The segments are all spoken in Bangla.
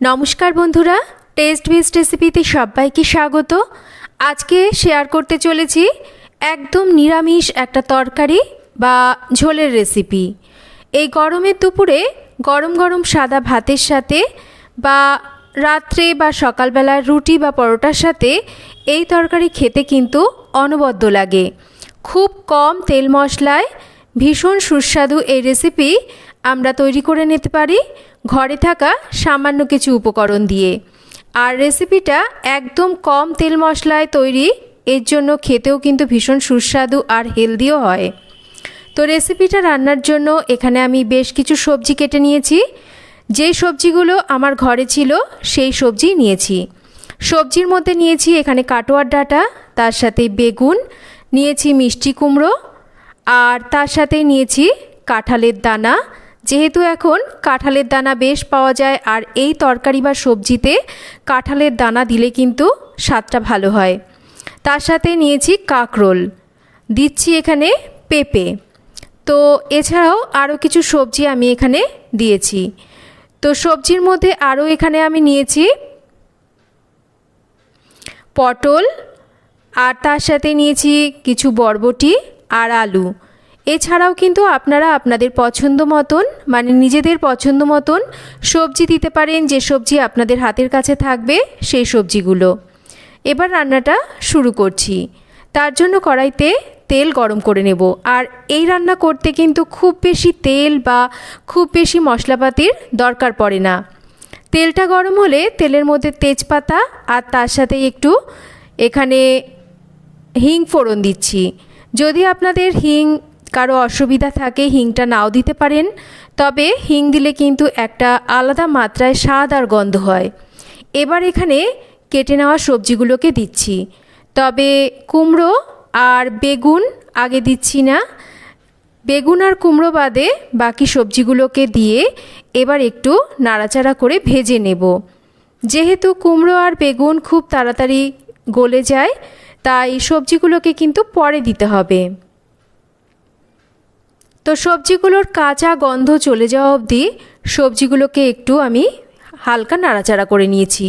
নমস্কার বন্ধুরা টেস্ট বেস্ট রেসিপিতে সবাইকে স্বাগত। আজকে শেয়ার করতে চলেছি একদম নিরামিষ একটা তরকারি বা ঝোলের রেসিপি এই গরমের দুপুরে গরম গরম সাদা ভাতের সাথে বা রাত্রে বা সকালবেলার রুটি বা পরোটার সাথে এই তরকারি খেতে কিন্তু অনবদ্য লাগে। খুব কম তেল মশলায় ভীষণ সুস্বাদু এই রেসিপি আমরা তৈরি করে নিতে পারি। ঘরে থাকা সামান্য কিছু উপকরণ দিয়ে। আর রেসিপিটা একদম কম তেল মশলায় তৈরি, এর জন্য খেতেও কিন্তু ভীষণ সুস্বাদু আর হেলদিও হয়। তো রেসিপিটা রান্নার জন্য এখানে আমি বেশ কিছু সবজি কেটে নিয়েছি। যেই সবজিগুলো আমার ঘরে ছিল, সেই সবজি নিয়েছি। সবজির মধ্যে নিয়েছি এখানে কাটোয়ার ডাঁটা, তার সাথে বেগুন, নিয়েছি মিষ্টি কুমড়ো, আর তার সাথে নিয়েছি কাঁঠালের দানা যেহেতু এখন কাঁঠালের দানা বেশ পাওয়া যায় আর এই তরকারি বা সবজিতে কাঁঠালের দানা দিলে কিন্তু স্বাদটা ভালো হয়। তার সাথে নিয়েছি কাকরোল। দিচ্ছি এখানে পেঁপে। তো এছাড়াও আরও কিছু সবজি আমি এখানে দিয়েছি। তো সবজির মধ্যে আরও এখানে আমি নিয়েছি পটল আর তার সাথে নিয়েছি কিছু বরবটি আর আলু। এছাড়াও কিন্তু আপনারা আপনাদের পছন্দ মতন মানে নিজেদের পছন্দ মতন সবজি দিতে পারেন, যে সবজি আপনাদের হাতের কাছে থাকবে সেই সবজিগুলো। এবার রান্নাটা শুরু করছি। তার জন্য কড়াইতে তেল গরম করে নেব। আর এই রান্না করতে কিন্তু খুব বেশি তেল বা খুব বেশি মশলাপাতির দরকার পড়ে না। তেলটা গরম হলে তেলের মধ্যে তেজপাতা আর তার সাথে একটু এখানে হিং ফোড়ন দিচ্ছি। যদি আপনাদের হিং কারও অসুবিধা থাকে, হিংটা নাও দিতে পারেন। তবে হিং দিলে কিন্তু একটা আলাদা মাত্রায় স্বাদ আর গন্ধ হয়। এবার এখানে কেটে নেওয়া সবজিগুলোকে দিচ্ছি। তবে কুমড়ো আর বেগুন আগে দিচ্ছি না। বেগুন আর কুমড়ো বাদে বাকি সবজিগুলোকে দিয়ে এবার একটু নাড়াচাড়া করে ভেজে নেব। যেহেতু কুমড়ো আর বেগুন খুব তাড়াতাড়ি গলে যায়, তাই সবজিগুলোকে কিন্তু পরে দিতে হবে। তো সবজিগুলোর কাঁচা গন্ধ চলে যাওয়া অবধি সবজিগুলোকে একটু আমি হালকা নাড়াচাড়া করে নিয়েছি।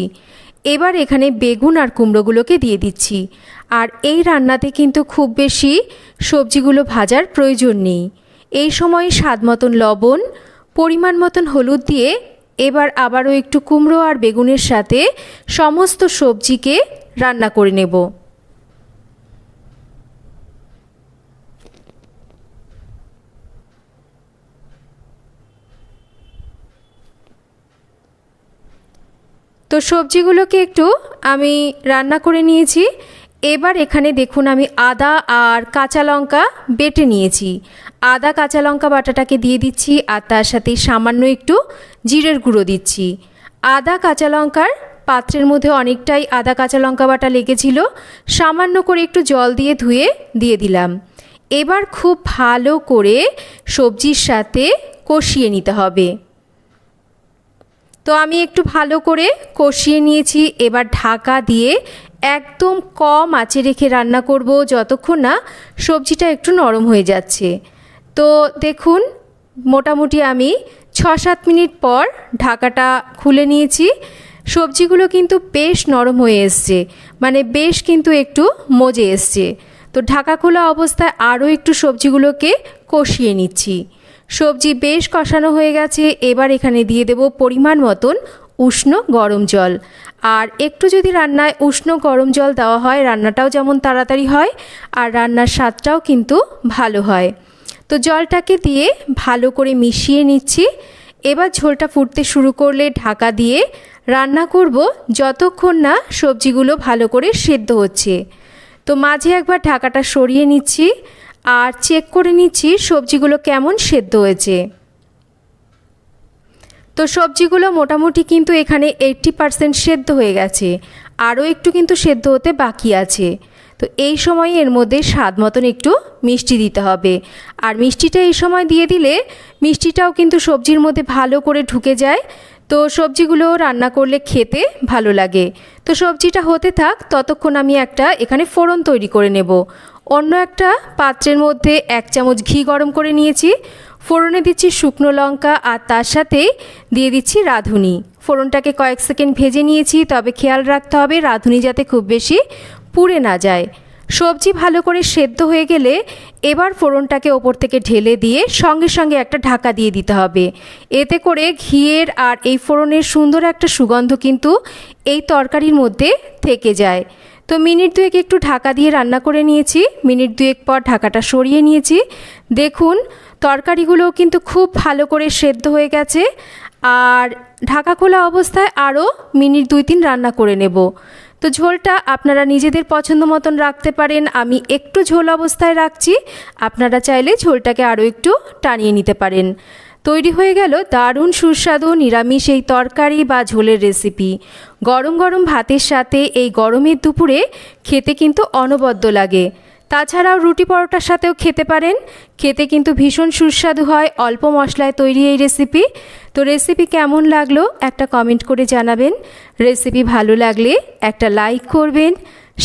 এবার এখানে বেগুন আর কুমড়োগুলোকে দিয়ে দিচ্ছি। আর এই রান্নাতে কিন্তু খুব বেশি সবজিগুলো ভাজার প্রয়োজন নেই। এই সময় স্বাদ মতন লবণ, পরিমাণ মতন হলুদ দিয়ে এবার আবারও একটু কুমড়ো আর বেগুনের সাথে সমস্ত সবজিকে রান্না করে নেব। তো সবজিগুলোকে একটু আমি রান্না করে নিয়েছি। এবার এখানে দেখুন আমি আদা আর কাঁচা লঙ্কা বেটে নিয়েছি। আদা, কাঁচা লঙ্কা বাটাটাকে দিয়ে দিচ্ছি আর তার সাথে সামান্য একটু জিরের গুঁড়ো দিচ্ছি। আদা, কাঁচা লঙ্কার পাত্রের মধ্যে অনেকটাই আদা, কাঁচা লঙ্কা বাটা লেগেছিল। সামান্য করে একটু জল দিয়ে ধুয়ে দিয়ে দিলাম। এবার খুব ভালো করে সবজির সাথে কষিয়ে নিতে হবে। তো আমি একটু ভালো করে কষিয়ে নিয়েছি। এবার ঢাকা দিয়ে একদম কম আঁচে রেখে রান্না করব যতক্ষণ না সবজিটা একটু নরম হয়ে যাচ্ছে। তো দেখুন, মোটামুটি আমি ছ সাত মিনিট পর ঢাকাটা খুলে নিয়েছি। সবজিগুলো কিন্তু বেশ নরম হয়ে এসছে মানে বেশ কিন্তু একটু মজে এসছে। তো ঢাকা খোলা অবস্থায় আরও একটু সবজিগুলোকে কষিয়ে নিচ্ছি। সবজি বেশ কষানো হয়ে গেছে, এবার এখানে দিয়ে দেব পরিমাণ মতন উষ্ণ গরম জল। আর একটু যদি রান্নায় উষ্ণ গরম জল দেওয়া হয়, রান্নাটাও যেমন তাড়াতাড়ি হয়, আর রান্নার স্বাদটাও কিন্তু ভালো হয়। তো জলটাকে দিয়ে ভালো করে মিশিয়ে নিচ্ছি। এবার ঝোলটা ফুটতে শুরু করলে ঢাকা দিয়ে রান্না করব যতক্ষণ না সবজিগুলো ভালো করে সেদ্ধ হচ্ছে। তো মাঝে একবার ঢাকাটা সরিয়ে নিচ্ছি। আর চেক করে নিচ্ছি সবজিগুলো কেমন সেদ্ধ হয়েছে। তো সবজিগুলো মোটামুটি কিন্তু এখানে এইট্টি পারসেন্ট সেদ্ধ হয়ে গেছে, আরও একটু কিন্তু সেদ্ধ হতে বাকি আছে। তো এই সময় এর মধ্যে স্বাদ মতন একটু মিষ্টি দিতে হবে। আর মিষ্টিটা এই সময় দিয়ে দিলে মিষ্টিটাও কিন্তু সবজির মধ্যে ভালো করে ঢুকে যায়। তো সবজিগুলো রান্না করলে খেতে ভালো লাগে। তো সবজিটা হতে থাক, ততক্ষণ আমি একটা এখানে ফোড়ন তৈরি করে নেব। অন্য একটা পাত্রের মধ্যে এক চামচ ঘি গরম করে নিয়েছি। ফোড়নে দিচ্ছি শুকনো লঙ্কা আর তার সাথে দিয়ে দিচ্ছি রাঁধুনি। ফোড়নটাকে কয়েক সেকেন্ড ভেজে নিয়েছি, তবে খেয়াল রাখতে হবে রাঁধুনি যাতে খুব বেশি পুড়ে না যায়। সবজি ভালো করে সেদ্ধ হয়ে গেলে এবার ফোড়নটাকে ওপর থেকে ঢেলে দিয়ে সঙ্গে সঙ্গে একটা ঢাকা দিয়ে দিতে হবে। এতে করে ঘিয়ের আর এই ফোড়নের সুন্দর একটা সুগন্ধ কিন্তু এই তরকারির মধ্যে থেকে যায়। তো মিনিট দুয়েক একটু ঢাকা দিয়ে রান্না করে নিয়েছি। মিনিট দুয়েক পর ঢাকাটা সরিয়ে নিয়েছি। দেখুন, তরকারিগুলোও কিন্তু খুব ভালো করে সেদ্ধ হয়ে গেছে। আর ঢাকা খোলা অবস্থায় আরও মিনিট দুই তিন রান্না করে নেব। তো ঝোলটা আপনারা নিজেদের পছন্দ মতন রাখতে পারেন। আমি একটু ঝোল অবস্থায় রাখছি। আপনারা চাইলে ঝোলটাকে আরও একটু টানিয়ে নিতে পারেন। তৈরি হয়ে গেল দারুণ সুস্বাদু নিরামিষ এই তরকারি বা ঝোলের রেসিপি। গরম গরম ভাতের সাথে এই গরমের দুপুরে খেতে কিন্তু অনবদ্য লাগে। তাছাড়াও রুটি পরোটার সাথেও খেতে পারেন। খেতে কিন্তু ভীষণ সুস্বাদু হয়, অল্প মশলায় তৈরি এই রেসিপি তো রেসিপি কেমন লাগল একটা কমেন্ট করে জানাবেন। রেসিপি ভালো লাগলে একটা লাইক করবেন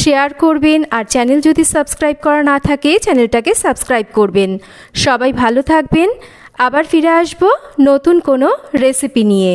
শেয়ার করবেন, আর চ্যানেল যদি সাবস্ক্রাইব করা না থাকে চ্যানেলটাকে সাবস্ক্রাইব করবেন। সবাই ভালো থাকবেন। আবার ফিরে আসব নতুন কোনো রেসিপি নিয়ে।